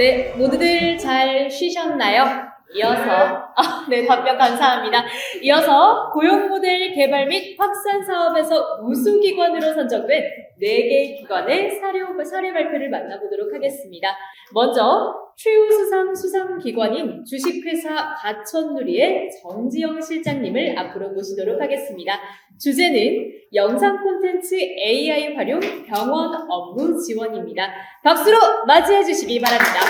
네, 모두들 잘 쉬셨나요? 이어서, 아, 네, 답변 감사합니다. 이어서 고용 모델 개발 및 확산 사업에서 우수 기관으로 선정된 4개 기관의 사례, 사례 발표를 만나보도록 하겠습니다. 먼저, 최우수상 수상 기관인 주식회사 가천누리의 정지영 실장님을 앞으로 모시도록 하겠습니다. 주제는 영상 콘텐츠 AI 활용 병원 업무 지원입니다. 박수로 맞이해 주시기 바랍니다.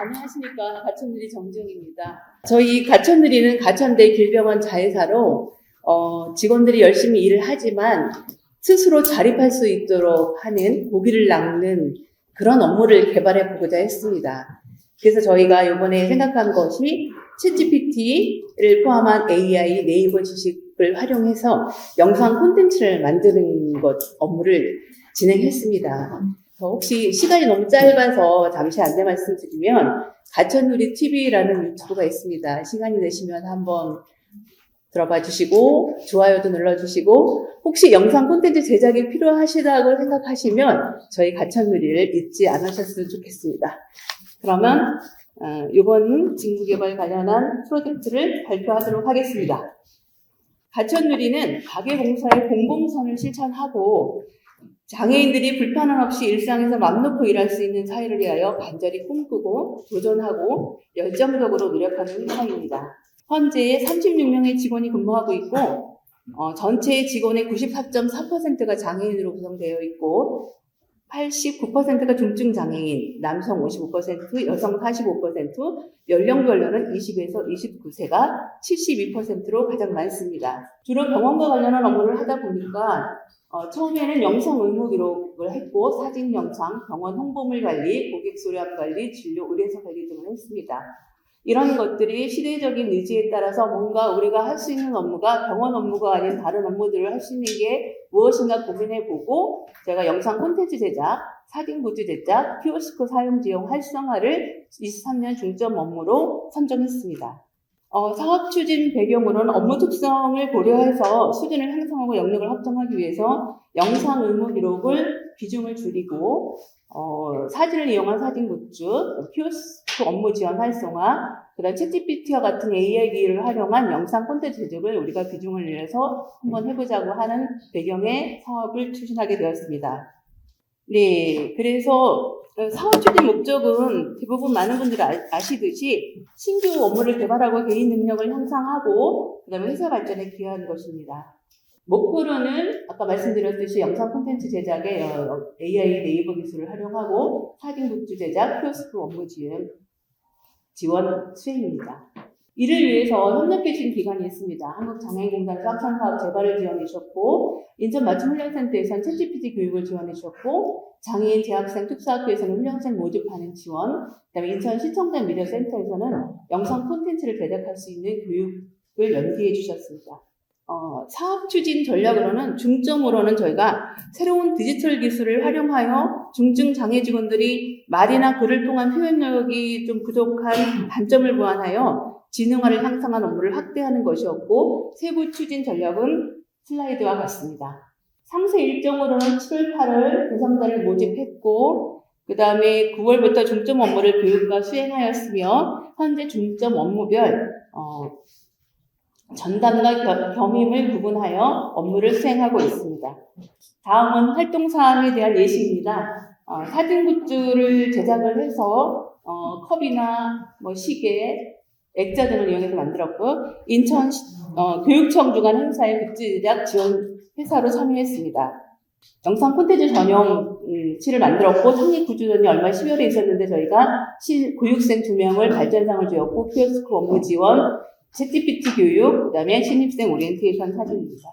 안녕하십니까 가천누리 정정입니다. 저희 가천누리는 가천대 길병원 자회사로 어, 직원들이 열심히 일을 하지만 스스로 자립할 수 있도록 하는 고기를 낚는 그런 업무를 개발해 보고자 했습니다. 그래서 저희가 이번에 생각한 것이 챗GPT를 포함한 AI 네이버 지식을 활용해서 영상 콘텐츠를 만드는 것 업무를 진행했습니다. 저 혹시 시간이 너무 짧아서 잠시 안내 말씀드리면 가천누리 TV라는 유튜브가 있습니다. 시간이 되시면 한번 들어봐 주시고 좋아요도 눌러 주시고 혹시 영상 콘텐츠 제작이 필요하시다고 생각하시면 저희 가천누리를 잊지 않으셨으면 좋겠습니다. 그러면 어, 이번 직무개발 관련한 프로젝트를 발표하도록 하겠습니다. 가천누리는 가게공사의 공공선을 실천하고 장애인들이 불편함 없이 일상에서 맘 놓고 일할 수 있는 사회를 위하여 간절히 꿈꾸고 도전하고 열정적으로 노력하는 회사입니다. 현재 36명의 직원이 근무하고 있고 어, 전체 직원의 94.4%가 장애인으로 구성되어 있고 89%가 중증 장애인, 남성 55%, 여성 45%, 연령별로는 20에서 29세가 72%로 가장 많습니다. 주로 병원과 관련한 업무를 하다 보니까 어, 처음에는 영상 의무 기록을 했고 사진 영상, 병원 홍보물 관리, 고객 소량 관리, 진료 의뢰서 관리 등을 했습니다. 이런 것들이 시대적인 의지에 따라서 뭔가 우리가 할 수 있는 업무가 병원 업무가 아닌 다른 업무들을 할 수 있는 게 무엇인가 고민해보고 제가 영상 콘텐츠 제작, 사진 굿즈 제작, 키오스크 사용 지용 활성화를 23년 중점 업무로 선정했습니다. 어, 사업 추진 배경으로는 업무 특성을 고려해서 수준을 향상하고 영역을 확정하기 위해서 영상 의무 기록을 비중을 줄이고 어, 사진을 이용한 사진 굿즈, 키오스 크 업무 지원 활성화, 그다음 챗GPT와 같은 AI 기기를 활용한 영상 콘텐츠 제작을 우리가 비중을 내서 한번 해보자고 하는 배경의 사업을 추진하게 되었습니다. 네, 그래서 사업 추진 목적은 대부분 많은 분들이 아- 아시듯이 신규 업무를 개발하고 개인 능력을 향상하고 그다음에 회사 발전에 기여하는 것입니다. 목표로는 아까 말씀드렸듯이 영상 콘텐츠 제작에 어, AI 네이버 기술을 활용하고 사진 굿즈 제작, 키오스크 업무 지원, 지원 수행입니다. 이를 위해서 협력해 주신 기관이 있습니다. 한국장애인공단 쌍창 사업 재발을 지원해 주셨고 인천 맞춤훈련센터에서는 챗GPT 교육을 지원해 주셨고 장애인 재학생 특수학교에서는 훈련생 모집하는 지원, 그다음에 인천 시청장 미디어센터에서는 영상 콘텐츠를 제작할 수 있는 교육을 연계해 주셨습니다. 어, 사업 추진 전략으로는 중점으로는 저희가 새로운 디지털 기술을 활용하여 중증 장애 직원들이 말이나 글을 통한 표현력이 좀 부족한 단점을 보완하여 지능화를 향상한 업무를 확대하는 것이었고 세부 추진 전략은 슬라이드와 같습니다. 상세 일정으로는 7월 8월 대상자를 모집했고 그 다음에 9월부터 중점 업무를 교육과 수행하였으며 현재 중점 업무별 어, 전담과 겸- 겸임을 구분하여 업무를 수행하고 있습니다. 다음은 활동 사항에 대한 예시입니다. 어, 사진 굿즈를 제작을 해서 어, 컵이나 뭐 시계, 액자 등을 이용해서 만들었고 인천 시- 어, 교육청 주관 행사에 굿즈 제작 지원 회사로 참여했습니다. 영상 콘텐츠 전용 음, 실을 만들었고 창립 구조전이 얼마 10월에 있었는데 저희가 실 교육생 두 명을 발전상을 주었고 키오스크 업무 지원, 챗GPT 교육, 그 다음에 신입생 오리엔테이션 사진입니다.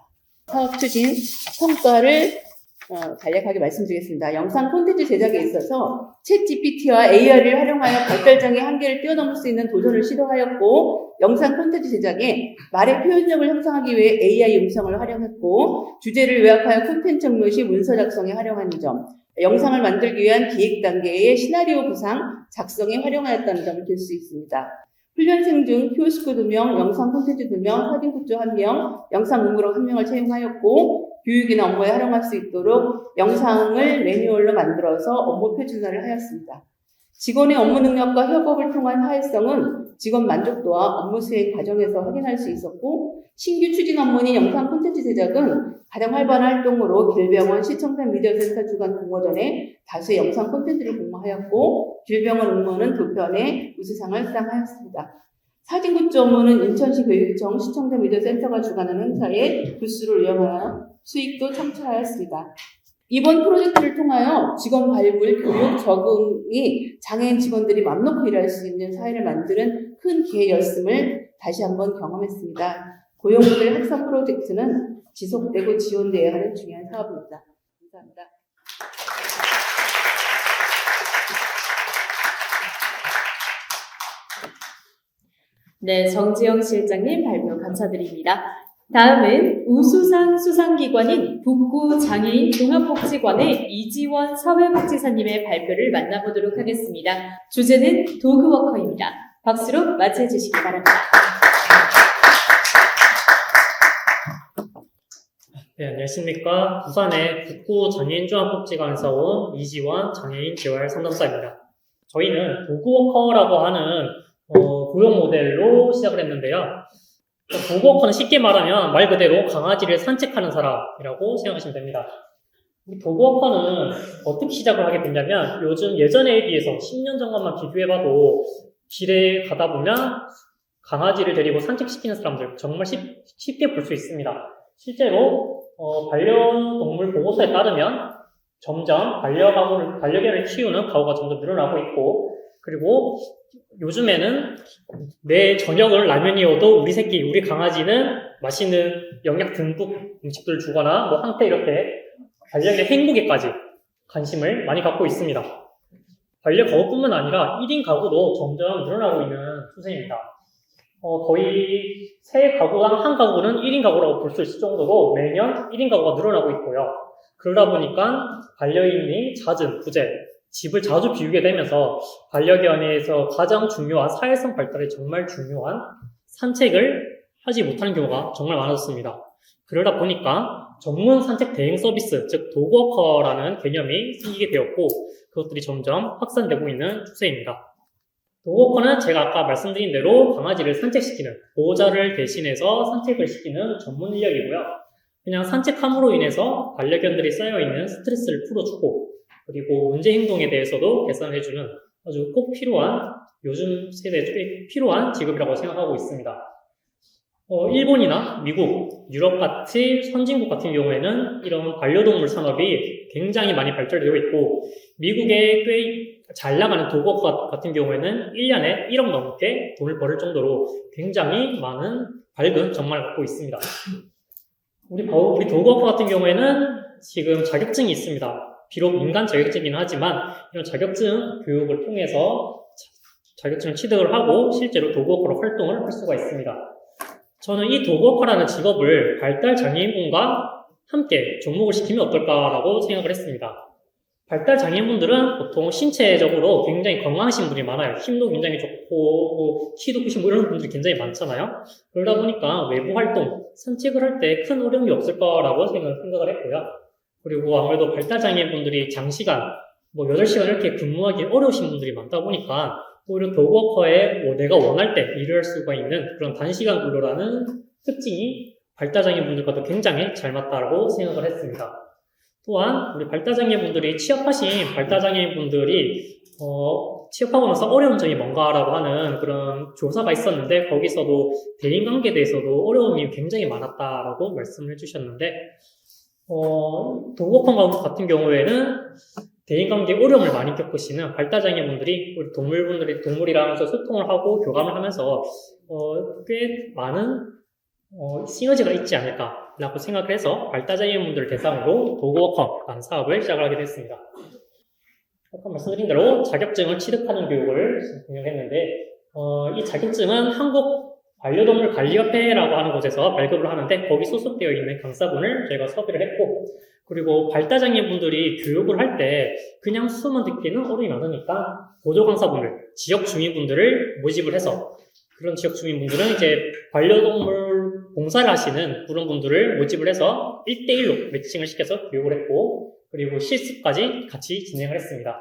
사업 추진 성과를 어, 간략하게 말씀드리겠습니다. 영상 콘텐츠 제작에 있어서 챗GPT와 AI를 활용하여 발달장애 한계를 뛰어넘을 수 있는 도전을 시도하였고 영상 콘텐츠 제작에 말의 표현력을 형성하기 위해 AI 음성을 활용했고 주제를 요약하여 콘텐츠 업무 시 문서 작성에 활용하는 점 영상을 만들기 위한 기획 단계의 시나리오 구상 작성에 활용하였다는 점을 들 수 있습니다. 훈련생 중 키오스크 2명, 영상 콘텐츠 2명, 사진 굿즈 1명, 영상 응무로 1명을 채용하였고 교육이나 업무에 활용할 수 있도록 영상을 매뉴얼로 만들어서 업무 표준화를 하였습니다. 직원의 업무 능력과 협업을 통한 사회성은 직원 만족도와 업무 수행 과정에서 확인할 수 있었고 신규 추진 업무인 영상 콘텐츠 제작은 가장 활발한 활동으로 길병원 시청산 미디어센터 주간 공모전에 다수의 영상 콘텐츠를 공모하였고 길병원 응모는 두 편의 우수상을 수상하였습니다. 사진굿즈 업무는 인천시 교육청 시청자 미디어센터가 주관하는 행사에 부스를 운영하여 수익도 창출하였습니다. 이번 프로젝트를 통하여 직원 발굴, 교육, 적응이 장애인 직원들이 맘 놓고 일할 수 있는 사회를 만드는 큰 기회였음을 다시 한번 경험했습니다. 고용모델 학사 프로젝트는 지속되고 지원되어야 하는 중요한 사업입니다. 감사합니다. 네, 정지영 실장님 발표 감사드립니다. 다음은 우수상 수상기관인 북구 장애인 종합복지관의 이지원 사회복지사님의 발표를 만나보도록 하겠습니다. 주제는 도그워커입니다. 박수로 맞이해 주시기 바랍니다. 네, 안녕하십니까. 부산의 북구 장애인종합복지관에서 온 이지원 장애인 재활 상담사입니다. 저희는 도그워커라고 하는 어, 고용 모델로 시작을 했는데요. 도그워커는 쉽게 말하면 말 그대로 강아지를 산책하는 사람이라고 생각하시면 됩니다. 이 도그워커는 어떻게 시작을 하게 됐냐면 요즘 예전에 비해서 10년 전과만 비교해봐도 길에 가다 보면 강아지를 데리고 산책시키는 사람들 정말 쉽, 쉽게 볼 수 있습니다. 실제로 어, 반려동물 보호소에 따르면 점점 반려가구를, 반려견을 키우는 가구가 점점 늘어나고 있고, 그리고 요즘에는 내 저녁을 라면이어도 우리 새끼, 우리 강아지는 맛있는 영양 듬뿍 음식들을 주거나, 뭐 한때 이렇게 반려견의 행복에까지 관심을 많이 갖고 있습니다. 반려 가구뿐만 아니라 1인 가구도 점점 늘어나고 있는 추세입니다. 어, 거의 세 가구당 한 가구는 1인 가구라고 볼 수 있을 정도로 매년 1인 가구가 늘어나고 있고요. 그러다 보니까 반려인이 잦은 부재, 집을 자주 비우게 되면서 반려견에서 가장 중요한 사회성 발달에 정말 중요한 산책을 하지 못하는 경우가 정말 많아졌습니다. 그러다 보니까 전문 산책 대행 서비스, 즉 도그워커라는 개념이 생기게 되었고 그것들이 점점 확산되고 있는 추세입니다. 도그워커는 제가 아까 말씀드린 대로 강아지를 산책시키는 보호자를 대신해서 산책을 시키는 전문 인력이고요. 그냥 산책함으로 인해서 반려견들이 쌓여있는 스트레스를 풀어주고 그리고 문제 행동에 대해서도 개선해주는 아주 꼭 필요한 요즘 세대에 필요한 직업이라고 생각하고 있습니다. 어, 일본이나 미국, 유럽 같은 선진국 같은 경우에는 이런 반려동물 산업이 굉장히 많이 발달되어 있고 미국의 꽤 잘 나가는 도그워커 같은 경우에는 1년에 1억 넘게 돈을 벌을 정도로 굉장히 많은 밝은 정말 갖고 있습니다. 우리, 버- 우리 도그워커 같은 경우에는 지금 자격증이 있습니다. 비록 민간 자격증이긴 하지만 이런 자격증 교육을 통해서 자- 자격증을 취득을 하고 실제로 도그워커로 활동을 할 수가 있습니다. 저는 이 도그워커라는 직업을 발달 장애인분과 함께 접목을 시키면 어떨까라고 생각을 했습니다. 발달 장애인분들은 보통 신체적으로 굉장히 건강하신 분이 많아요. 힘도 굉장히 좋고, 뭐 키도 크시고 뭐 이런 분들이 굉장히 많잖아요. 그러다 보니까 외부 활동, 산책을 할 때 큰 어려움이 없을 거라고 생각- 생각을 했고요. 그리고 아무래도 발달 장애인분들이 장시간, 뭐 8시간 이렇게 근무하기 어려우신 분들이 많다 보니까 오히려 도그워커에 뭐 내가 원할 때 일을 할 수가 있는 그런 단시간 근로라는 특징이 발달장애 분들과도 굉장히 잘 맞다고 생각을 했습니다. 또한 우리 발달장애 분들이 취업하신 발달장애 분들이 어, 취업하고 나서 어려운 점이 뭔가라고 하는 그런 조사가 있었는데 거기서도 대인관계에 대해서도 어려움이 굉장히 많았다라고 말씀을 해주셨는데 어, 도그워커 같은 경우에는 대인관계 어려움을 많이 겪으시는 발달장애 분들이 우리 동물분들이 동물이랑 소통을 하고 교감을 하면서 어, 꽤 많은 어, 시너지가 있지 않을까라고 생각을 해서 발달장애인분들을 대상으로 도그워커라는 사업을 시작을 하게 됐습니다. 아까 말씀드린 대로 자격증을 취득하는 교육을 운영했는데 어, 이 자격증은 한국 반려동물 관리협회라고 하는 곳에서 발급을 하는데 거기 소속되어 있는 강사분을 저희가 섭외를 했고 그리고 발달장애인 분들이 교육을 할 때 그냥 수업만 듣기는 어려움이 많으니까 보조 강사분을 지역 주민분들을 모집을 해서 그런 지역 주민분들은 이제 반려동물 봉사를 하시는 그런 분들을 모집을 해서 1대1로 매칭을 시켜서 교육을 했고, 그리고 실습까지 같이 진행을 했습니다.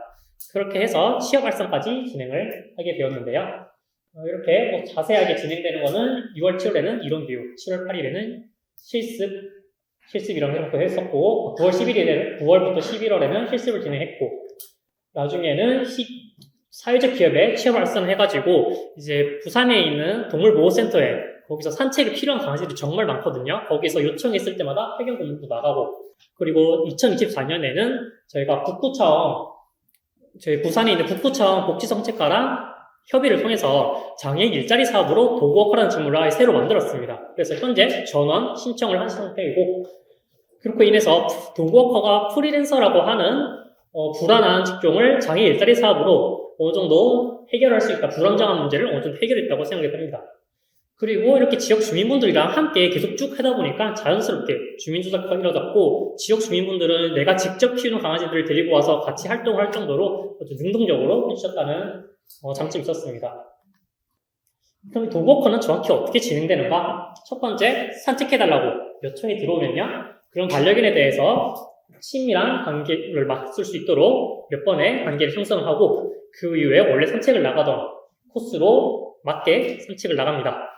그렇게 해서 취업 활성까지 진행을 하게 되었는데요. 어, 이렇게 뭐 자세하게 진행되는 거는 6월 7일에는 이론 교육, 7월 8일에는 실습, 실습 이런 것도 했었고, 9월 11일에는, 9월부터 11월에는 실습을 진행했고, 나중에는 시- 사회적 기업에 취업 활성을 해가지고, 이제 부산에 있는 동물보호센터에 거기서 산책이 필요한 강아지들이 정말 많거든요. 거기서 요청했을 때마다 회견 공부도 나가고, 그리고 2024년에는 저희가 북구청, 저희 부산에 있는 북구청 복지정책과랑 협의를 통해서 장애인 일자리 사업으로 도구워커라는 직무를 아예 새로 만들었습니다. 그래서 현재 전원 신청을 한 상태이고, 그렇고 인해서 도구워커가 프리랜서라고 하는 어, 불안한 직종을 장애인 일자리 사업으로 어느 정도 해결할 수 있다. 불안정한 문제를 어느 정도 해결했다고 생각이 됩니다. 그리고 이렇게 지역 주민분들이랑 함께 계속 쭉 하다 보니까 자연스럽게 주민조작가 이뤄졌고 지역 주민분들은 내가 직접 키우는 강아지들을 데리고 와서 같이 활동을 할 정도로 아주 능동적으로 해주셨다는 어, 장점이 있었습니다. 그럼 이 도그워커는 정확히 어떻게 진행되는가? 첫 번째, 산책해달라고 요청이 들어오면요. 그런 반려견에 대해서 친밀한 관계를 맞을 수 있도록 몇 번의 관계를 형성하고 그 이후에 원래 산책을 나가던 코스로 맞게 산책을 나갑니다.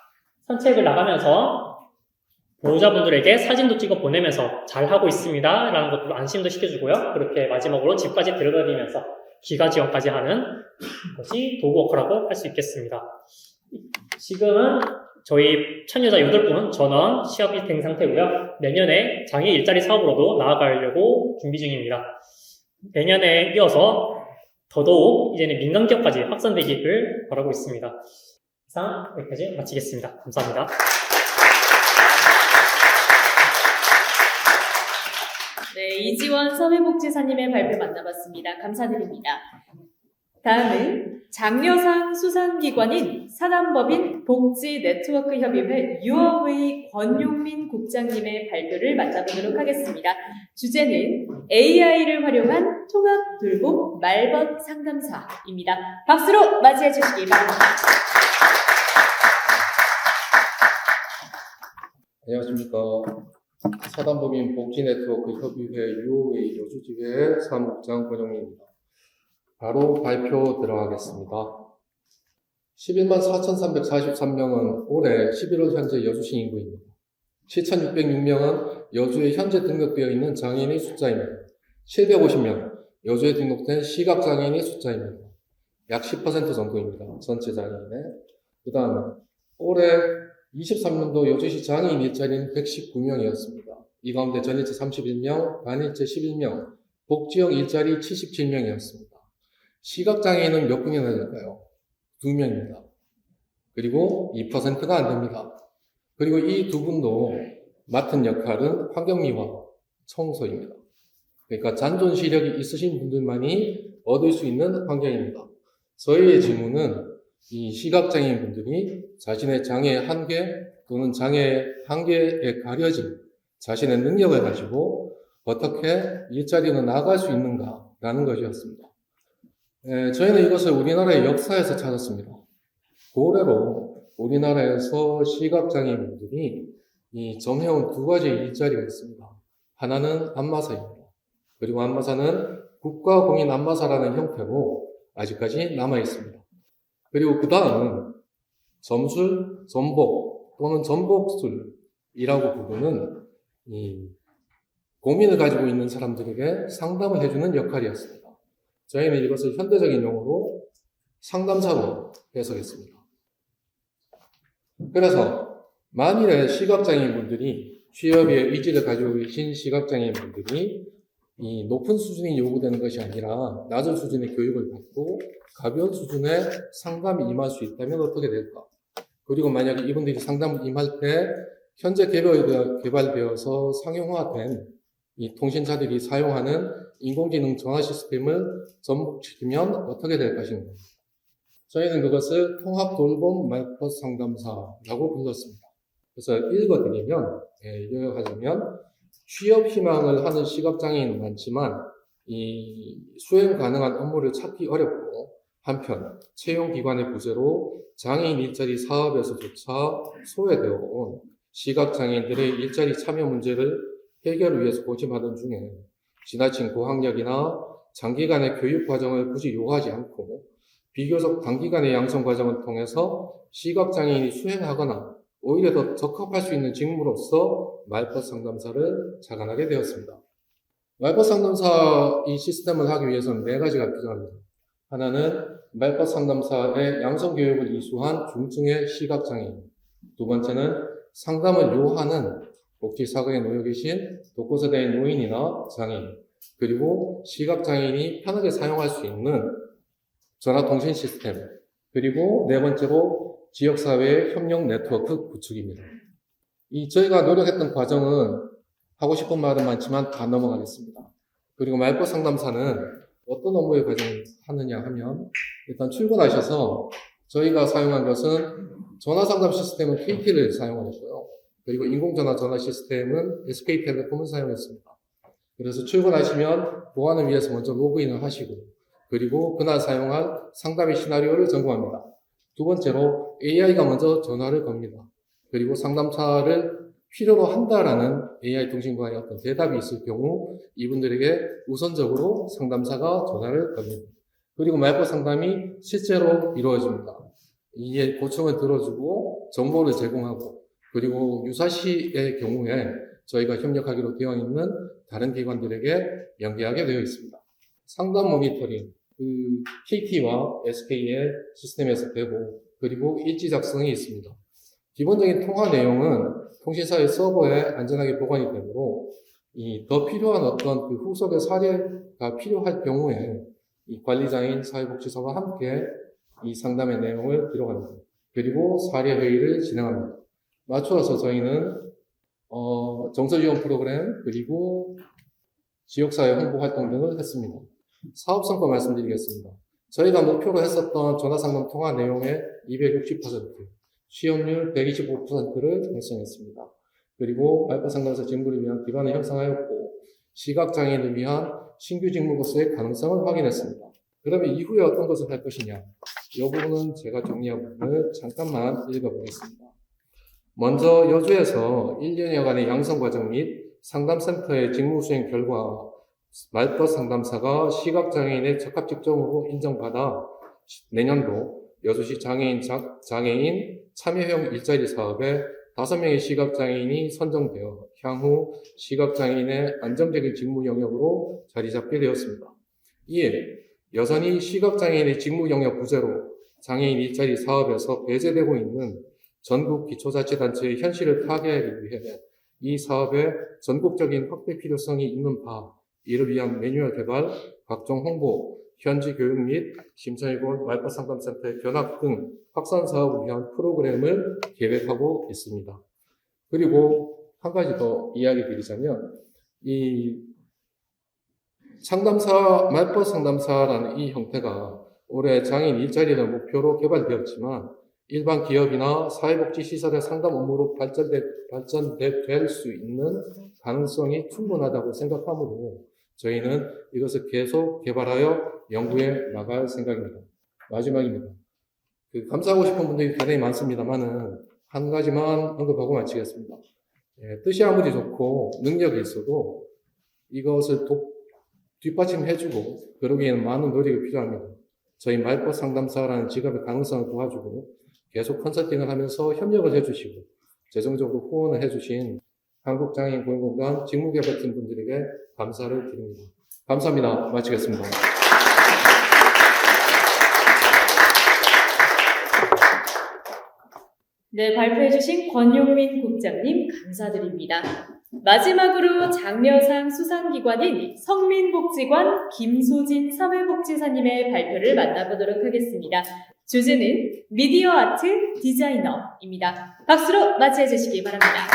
산책을 나가면서 보호자분들에게 사진도 찍어 보내면서 잘 하고 있습니다. 라는 것도 안심도 시켜주고요. 그렇게 마지막으로 집까지 데려다니면서 기가 지원까지 하는 것이 도그워커라고 할 수 있겠습니다. 지금은 저희 처녀자 8분 전원 취업이 된 상태고요. 내년에 장애 일자리 사업으로도 나아가려고 준비 중입니다. 내년에 이어서 더더욱 이제는 민간 기업까지 확산되기를 바라고 있습니다. 이상 여기까지 마치겠습니다. 감사합니다. 이지원 사회복지사님의 발표 만나봤습니다. 감사드립니다. 다음은 장려상 수상기관인 사단법인 복지네트워크협의회 유어웨이 권용민 국장님의 발표를 만나보도록 하겠습니다. 주제는 AI를 활용한 통합 돌봄 말벗 상담사입니다. 박수로 맞이해 주시기 바랍니다. 안녕하십니까. 사단법인 복지네트워크 협의회 유오웨이 여주지회 사무국장 권영민입니다. 바로 발표 들어가겠습니다. 11만 4,343명은 올해 11월 현재 여주시 인구입니다. 7,606명은 여주에 현재 등록되어 있는 장애인의 숫자입니다. 750명, 여주에 등록된 시각장애인의 숫자입니다. 약 10% 정도입니다. 전체 장애인의. 그 다음에 올해 23년도 여주시 장애인 일자리는 119명이었습니다. 이 가운데 전일제 31명, 반일제 11명, 복지형 일자리 77명이었습니다. 시각장애인은 몇 분이나 될까요? 2명입니다. 그리고 2%가 안 됩니다. 그리고 이 두 분도 맡은 역할은 환경미화, 청소입니다. 그러니까 잔존 시력이 있으신 분들만이 얻을 수 있는 환경입니다. 저희의 질문은 이 시각장애인 분들이 자신의 장애 한계 또는 장애 한계에 가려진 자신의 능력을 가지고 어떻게 일자리로 나아갈 수 있는가라는 것이었습니다. 에, 저희는 이것을 우리나라의 역사에서 찾았습니다. 고래로 우리나라에서 시각장애인 분들이 이 점해온 두 가지의 일자리가 있습니다. 하나는 안마사입니다. 그리고 안마사는 국가공인 안마사라는 형태로 아직까지 남아 있습니다. 그리고 그 다음은 점술, 전복 또는 전복술이라고 부르는 이 고민을 가지고 있는 사람들에게 상담을 해주는 역할이었습니다. 저희는 이것을 현대적인 용어로 상담사로 해석했습니다. 그래서 만일에 시각장애인 분들이 취업에 의지를 가지고 계신 시각장애인 분들이 이 높은 수준이 요구되는 것이 아니라 낮은 수준의 교육을 받고 가벼운 수준의 상담이 임할 수 있다면 어떻게 될까? 그리고 만약에 이분들이 상담을 임할 때 현재 개발되어, 개발되어서 상용화된 이 통신사들이 사용하는 인공지능 전화 시스템을 접목시키면 어떻게 될 것인가? 저희는 그것을 통합 돌봄 말벗 상담사라고 불렀습니다. 그래서 읽어드리면, 예, 요약하자면, 취업 희망을 하는 시각장애인은 많지만, 이 수행 가능한 업무를 찾기 어렵고, 한편, 채용기관의 부재로 장애인 일자리 사업에서조차 소외되어 온 시각장애인들의 일자리 참여 문제를 해결을 위해서 고심하던 중에 지나친 고학력이나 장기간의 교육 과정을 굳이 요구하지 않고 비교적 단기간의 양성 과정을 통해서 시각장애인이 수행하거나 오히려 더 적합할 수 있는 직무로서 말벗 상담사를 자간하게 되었습니다. 말벗 상담사 이 시스템을 하기 위해서는 네 가지가 필요합니다. 하나는 말벗 상담사의 양성 교육을 이수한 중증의 시각장애인. 두 번째는 상담을 요하는 복지사고에 놓여 계신 독거세대의 노인이나 장애인. 그리고 시각장애인이 편하게 사용할 수 있는 전화통신 시스템. 그리고 네 번째로 지역사회의 협력 네트워크 구축입니다. 이 저희가 노력했던 과정은 하고 싶은 말은 많지만 다 넘어가겠습니다. 그리고 말벗 상담사는 어떤 업무의 과정을 하느냐 하면 일단 출근하셔서 저희가 사용한 것은 전화 상담 시스템은 KT를 사용하였고요. 그리고 인공전화 전화 시스템은 SK텔레콤을 사용했습니다. 그래서 출근하시면 보안을 위해서 먼저 로그인을 하시고 그리고 그날 사용할 상담의 시나리오를 점검합니다. 두 번째로 AI가 먼저 전화를 겁니다. 그리고 상담사를 필요로 한다라는 AI 통신과의 어떤 대답이 있을 경우 이분들에게 우선적으로 상담사가 전화를 겁니다. 그리고 말벗 상담이 실제로 이루어집니다. 이에 고충을 들어주고 정보를 제공하고 그리고 유사시의 경우에 저희가 협력하기로 되어 있는 다른 기관들에게 연계하게 되어 있습니다. 상담 모니터링, 그 KT와 SK의 시스템에서 되고 그리고 일지 작성이 있습니다. 기본적인 통화 내용은 통신사의 서버에 안전하게 보관이 되므로 이 더 필요한 어떤 그 후속의 사례가 필요할 경우에 이 관리자인 사회복지사와 함께 이 상담의 내용을 기록합니다. 그리고 사례 회의를 진행합니다. 맞춰서 저희는 어, 정서 지원 프로그램 그리고 지역사회 홍보 활동 등을 했습니다. 사업 성과 말씀드리겠습니다. 저희가 목표로 했었던 전화 상담 통화 내용의 260%, 취업률 125%를 달성했습니다. 그리고 말파 상담사 직무를 위한 기반을 형성하였고 시각 장애인을 위한 신규 직무로서의 가능성을 확인했습니다. 그러면 이후에 어떤 것을 할 것이냐? 이 부분은 제가 정리한 부분을 잠깐만 읽어보겠습니다. 먼저 여주에서 1년여간의 양성 과정 및 상담센터의 직무 수행 결과 말벗 상담사가 시각장애인의 적합 직종으로 인정받아 내년도 여주시 장애인, 자- 장애인 참여형 일자리 사업에 5명의 시각장애인이 선정되어 향후 시각장애인의 안정적인 직무 영역으로 자리 잡게 되었습니다. 이에 여전히 시각장애인의 직무 영역 부재로 장애인 일자리 사업에서 배제되고 있는 전국 기초자치단체의 현실을 타개하기 위해 이 사업의 전국적인 확대 필요성이 있는 바, 이를 위한 매뉴얼 개발, 각종 홍보, 현지 교육 및 심사일본 말벗 상담센터의 견학 등 확산 사업을 위한 프로그램을 계획하고 있습니다. 그리고 한 가지 더 이야기 드리자면, 이 상담사, 말벗 상담사라는 이 형태가 올해 장애인 일자리를 목표로 개발되었지만, 일반 기업이나 사회복지시설의 상담 업무로 발전돼, 발전될 수 있는 가능성이 충분하다고 생각하므로 저희는 이것을 계속 개발하여 연구해 나갈 생각입니다. 마지막입니다. 그 감사하고 싶은 분들이 대단히 많습니다만은 한 가지만 언급하고 마치겠습니다. 예, 뜻이 아무리 좋고 능력이 있어도 이것을 돕- 뒷받침해주고 그러기에는 많은 노력이 필요합니다. 저희 말벗 상담사라는 직업의 가능성을 도와주고 계속 컨설팅을 하면서 협력을 해주시고 재정적으로 후원을 해주신 한국장애인 고용공단 직무개발팀 분들에게 감사를 드립니다. 감사합니다. 마치겠습니다. 네, 발표해주신 권용민 국장님 감사드립니다. 마지막으로 장려상 수상기관인 성민복지관 김소진 사회복지사님의 발표를 만나보도록 하겠습니다. 주제는 미디어 아트 디자이너입니다. 박수로 맞이해 주시기 바랍니다.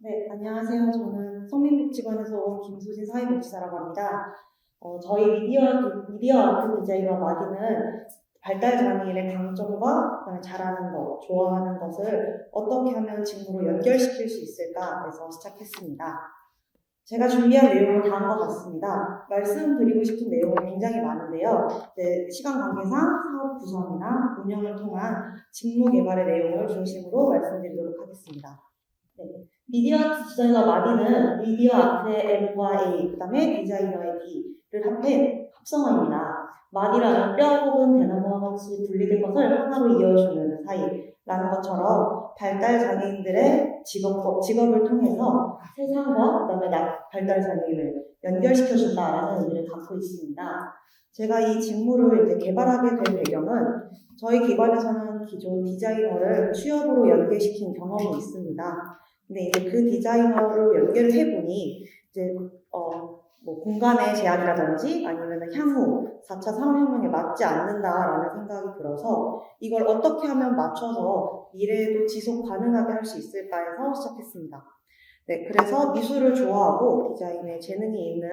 네, 안녕하세요. 저는 성민복지관에서 온 김소진 사회복지사라고 합니다. 어, 저희 미디어, 미디어 아트 디자이너 마디는 발달 장애인의 강점과 그다음에 잘하는 것, 좋아하는 것을 어떻게 하면 직무로 연결시킬 수 있을까 해서 시작했습니다. 제가 준비한 내용은 다음과 같습니다. 말씀드리고 싶은 내용은 굉장히 많은데요. 네, 시간 관계상 사업 구성이나 운영을 통한 직무 개발의 내용을 중심으로 말씀드리도록 하겠습니다. 네. 미디어 디자이너 마디는 미디어 아트의 M과 A, 그 다음에 디자이너의 D를 합해 합성어입니다. 마디라는 뼈 혹은 대나무와 같이 분리된 것을 하나로 이어주는 사이라는 것처럼 발달 장애인들의 직업, 직업을 통해서 세상과 그다음에 나 발달 장애인을 연결시켜준다라는 의미를 갖고 있습니다. 제가 이 직무를 이제 개발하게 된 배경은 저희 기관에서는 기존 디자이너를 취업으로 연계시킨 경험이 있습니다. 근데 이제 그 디자이너로 연결을 해보니 이제 어, 뭐 공간의 제약이라든지 아니면 향후 4차 산업혁명에 맞지 않는다라는 생각이 들어서 이걸 어떻게 하면 맞춰서 미래에도 지속 가능하게 할 수 있을까 해서 시작했습니다. 네, 그래서 미술을 좋아하고 디자인에 재능이 있는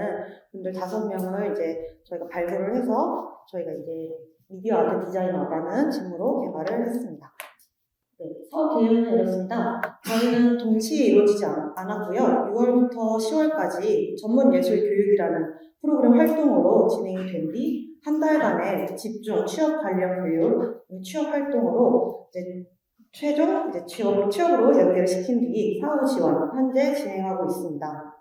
분들 다섯 명을 이제 저희가 발굴을 해서 저희가 이제 미디어 아트 디자이너라는 직무로 개발을 했습니다. 네, 계획은 이렇습니다. 저희는 동시에 이루어지지 않, 않았고요. 6월부터 10월까지 전문 예술 교육이라는 프로그램 활동으로 진행이 된 뒤 한 달간의 집중 취업 관련 교육, 취업 활동으로 이제 최종 이제 취업, 취업으로 연계를 시킨 뒤 사후 지원 현재 진행하고 있습니다.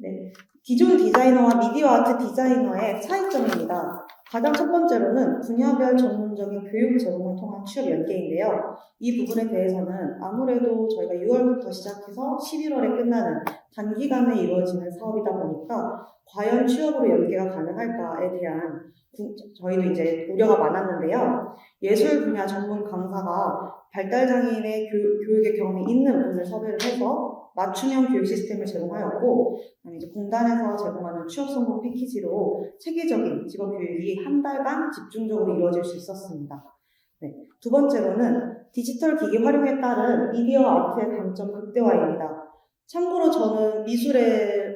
네, 기존 디자이너와 미디어 아트 디자이너의 차이점입니다. 가장 첫 번째로는 분야별 전문적인 교육 제공을 통한 취업 연계인데요. 이 부분에 대해서는 아무래도 저희가 6월부터 시작해서 11월에 끝나는 단기간에 이루어지는 사업이다 보니까 과연 취업으로 연계가 가능할까에 대한 구- 저희도 이제 우려가 많았는데요. 예술 분야 전문 강사가 발달장애인의 교, 교육의 경험이 있는 분을 섭외를 해서 맞춤형 교육 시스템을 제공하였고, 이제 공단에서 제공하는 취업 성공 패키지로 체계적인 직업 교육이 한 달간 집중적으로 이루어질 수 있었습니다. 네. 두 번째로는 디지털 기기 활용에 따른 미디어 아트의 강점 극대화입니다. 참고로 저는 미술이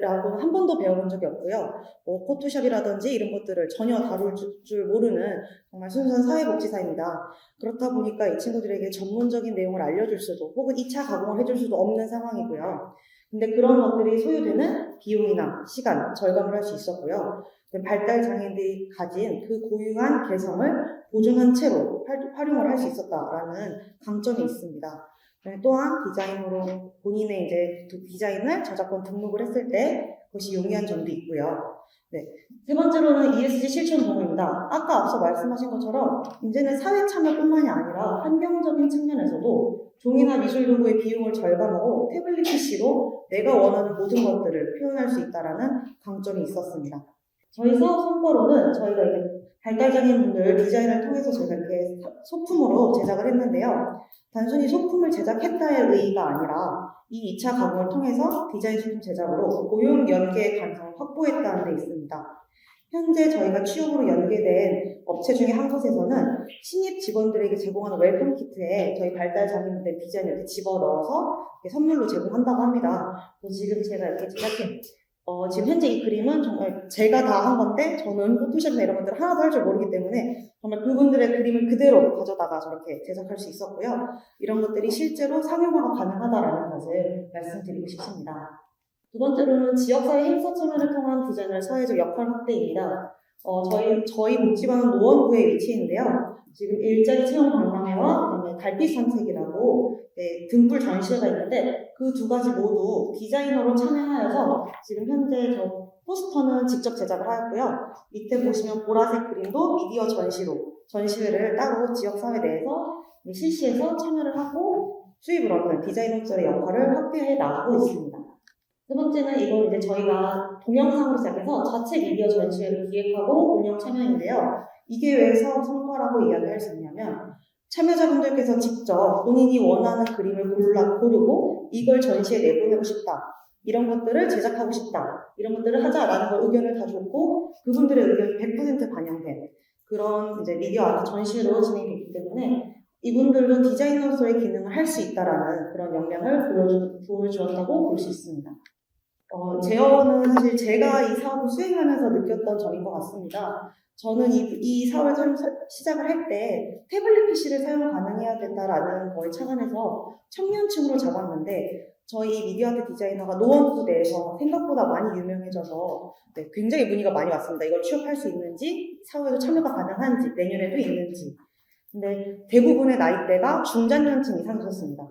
라고는 한 번도 배워본 적이 없고요. 뭐 포토샵이라든지 이런 것들을 전혀 다룰 줄, 줄 모르는 정말 순수한 사회복지사입니다. 그렇다 보니까 이 친구들에게 전문적인 내용을 알려줄 수도 혹은 2차 가공을 해줄 수도 없는 상황이고요. 근데 그런 것들이 소요되는 비용이나 시간 절감을 할 수 있었고요. 발달 장애인들이 가진 그 고유한 개성을 보존한 채로 활- 활용을 할 수 있었다라는 강점이 있습니다. 네, 또한 디자인으로 본인의 이제 그 디자인을 저작권 등록을 했을 때 그것이 용이한 점도 있고요. 네. 세 번째로는 ESG 실천 동호입니다. 아까 앞서 말씀하신 것처럼 이제는 사회 참여뿐만이 아니라 환경적인 측면에서도 종이나 미술 도구의 비용을 절감하고 태블릿 PC로 내가 원하는 모든 것들을 표현할 수 있다라는 강점이 있었습니다. 저희 사업 성과로는 저희가 이제 발달장애인 분들 디자인을 통해서 저희가 이렇게 소품으로 제작을 했는데요. 단순히 소품을 제작했다의 의의가 아니라 이 2차 가공을 통해서 디자인 소품 제작으로 고용 연계 가능성을 확보했다는 데 있습니다. 현재 저희가 취업으로 연계된 업체 중에 한 곳에서는 신입 직원들에게 제공하는 웰컴 키트에 저희 발달 장애인들 디자인을 이렇게 집어 넣어서 이렇게 선물로 제공한다고 합니다. 지금 제가 이렇게 제작해 어, 지금 현재 이 그림은 정말 제가 다 한 건데 저는 포토샵이나 이런 것들을 하나도 할 줄 모르기 때문에 정말 그분들의 그림을 그대로 가져다가 저렇게 제작할 수 있었고요. 이런 것들이 실제로 상용화가 가능하다라는 것을 말씀드리고 싶습니다. 두 번째로는 지역사회 행사 참여를 통한 디자인의 사회적 역할 확대입니다. 어, 저희, 저희 복지관은 노원구에 위치해 있는데요. 지금 일자리 체험 박람회와 그 다음에 달빛 산책이라고 네, 등불 전시회가 있는데 그 두 가지 모두 디자이너로 참여하여서 지금 현재 저 포스터는 직접 제작을 하였고요. 밑에 보시면 보라색 그림도 미디어 전시로 전시회를 따로 지역사회 내에서 실시해서 참여를 하고 수입을 얻는 디자이너들의 역할을 확대해 나가고 있습니다. 세 번째는 이건 이제 저희가 동영상으로 시작해서 자체 미디어 전시회를 기획하고 운영 참여인데요. 이게 왜 사업 성과라고 이야기할 수 있냐면 참여자분들께서 직접 본인이 원하는 그림을 골라 고르고 이걸 전시에 내보내고 싶다. 이런 것들을 제작하고 싶다. 이런 것들을 하자라는 걸 의견을 다 줬고 그분들의 의견이 100% 반영된 그런 이제 미디어 아트 전시회로 진행됐기 때문에 이분들도 디자이너로서의 기능을 할 수 있다라는 그런 역량을 보여주, 보여주었다고 볼 수 있습니다. 어, 제어는 사실 제가 이 사업을 수행하면서 느꼈던 점인 것 같습니다. 저는 이, 이 사업을 참- 시작을 할 때 태블릿 PC를 사용 가능해야 된다라는 거에 착안해서 청년층으로 잡았는데 저희 미디어아트 디자이너가 노원구대에서 생각보다 많이 유명해져서 네, 굉장히 문의가 많이 왔습니다. 이걸 취업할 수 있는지, 사후에도 참여가 가능한지, 내년에도 있는지. 근데 대부분의 나이대가 중장년층 이상이셨습니다.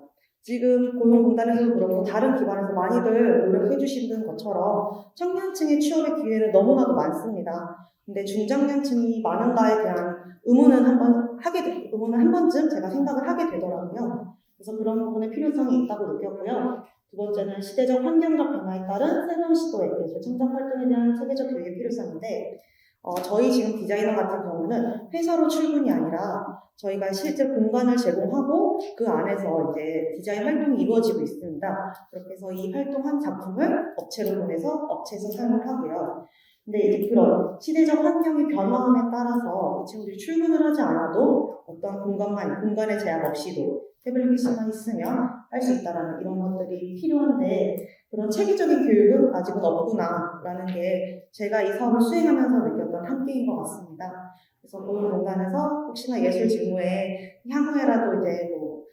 지금 고용공단에서도 그렇고 다른 기관에서 많이들 노력해 주시는 것처럼 청년층의 취업의 기회는 너무나도 많습니다. 근데 중장년층이 많은가에 대한 의문은 한번 하게 되, 의문은 한 번쯤 제가 생각을 하게 되더라고요. 그래서 그런 부분의 필요성이 있다고 느꼈고요. 두 번째는 시대적 환경적 변화에 따른 새로운 시도에 예술 창작 활동에 대한 체계적 교육의 필요성인데 어, 저희 지금 디자이너 같은 경우는 회사로 출근이 아니라 저희가 실제 공간을 제공하고 그 안에서 이제 디자인 활동이 이루어지고 있습니다. 그렇게 해서 이 활동한 작품을 업체로 보내서 업체에서 사용을 하고요. 근데 이제 그런 시대적 환경의 변화함에 따라서 이 친구들이 출근을 하지 않아도 어떤 공간만, 공간의 제약 없이도 태블릿 PC만 있으면 할 수 있다라는 이런 것들이 필요한데 그런 체계적인 교육은 아직은 없구나라는 게 제가 이 사업을 수행하면서 느꼈 던 한계인 것 같습니다. 그래서 그런 공간에서 혹시나 예술 직무에 향후에라도 이제 뭐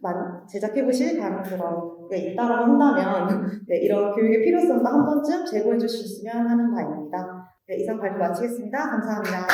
만- 제작해보실 그런 게 있다고 한다면 네, 이런 교육의 필요성도 한 번쯤 제고해 있으면 하는 바입니다. 네, 이상 발표 마치겠습니다. 감사합니다.